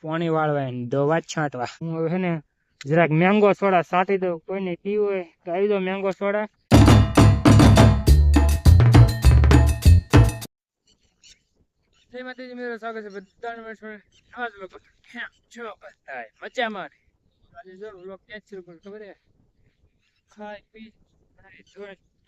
પાણી વાળવા ને દવા છાંટવા હું હવે છે ને જરાક મેંગો સોડા સાટી દઉં કોઈને પીવું હોય તો આવી દો મેંગો સોડા જય માતાજી મેરો સ્વાગત છે બધાને મારા છોડે નવા જ લોકો ક્યાં છો બધાય મજામાં ને? આજે જો વ્લોગ ક્યાં જ શરૂ કરું ખબર છે ખાઈ પી નાઈ ધોઈ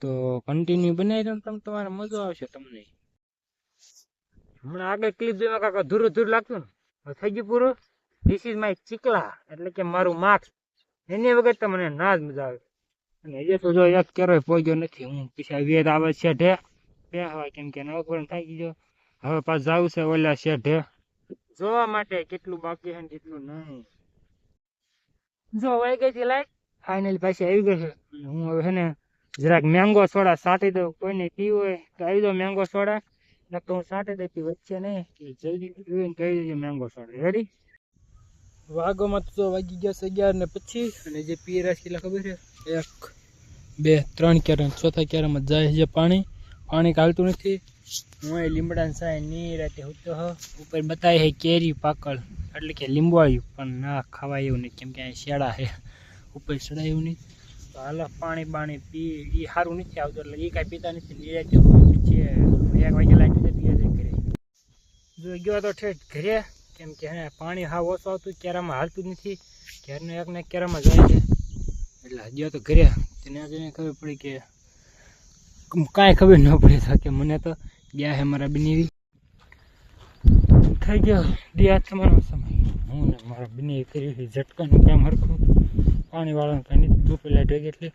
તો કન્ટિન્યુ બનાવી દો તમે, તમારે મજો આવશે તમને. હમણાં આગળ ક્લિપ જોવા કાકા ધૂરું ધૂર લાગતું ને, થઈ ગયું પૂરું? ધીસ ઇઝ માય ચીકલા, એટલે કે મારું માર્ક્સ એની વગર તમને ના જ મજા આવે. અને હજી તો જો એક કેરોય પહોંચ્યો નથી. હું પીછા વેદ આવે છે ઢે બે હવા કેમ કે નવકરણ થઈ ગયો. હવે પાછું જવું છે ઓલા શેઠે જોવા માટે કેટલું બાકી છે કેટલું નહીં. જો વહી ગઈ છે લાઈટ ફાઇનલ પાછી આવી ગઈ છે. હું હવે છે ને જરાક મેંગો સોડા સાટી દઉં કોઈને પીવું હોય તો આવી દો મેંગો સોડા. નકર તો હું સાટી દઈ પી વચ્ચે નહીં. જલ્દી પીવીને કહી દેજો મેંગો સોડા. રેડી વાગોમાં તો વાગી ગયા છે અગિયાર ને પચીસ અને જે પી રહ્યા છે ખબર છે? એક બે ત્રણ ક્યારા ચોથા ક્યારામાં જાય છે પાણી. પાણી કાલતું નથી. હું એ લીમડાને સાયની રાતે હું. તો ઉપર બતાવી છે કેરી પાકળ. એટલે કે લીંબવાયું પણ ના ખાવાય એવું નહીં. કેમ કે અહીં શેડા છે. ઉપર ચડાયું નહીં. તો હાલો, પાણી બાણી પી એ સારું નથી આવતું, એટલે એ કાંઈ પીતા નથી. પછી એક વાગે લાઈટ જતી રહે ઘરે. જો ગયો તો ઠેઠ ઘરે, કેમ કે હે, પાણી હા ઓછું આવતું, કેરામાં હાલતું નથી. ઘરનો એક ને એક કેરામાં જાય છે. એટલે ગયો તો ઘરે. તેને જઈને ખબર પડી કે કાંઈ ખબર ન પડી તો કે મને તો ગયા હે મારા બનેવી થઈ ગયો દિયા તમારો સમય. હું ને મારા બનેવી કરી ઝટકાનું કામ હરખું. પાણી झोप लायटूय घेतली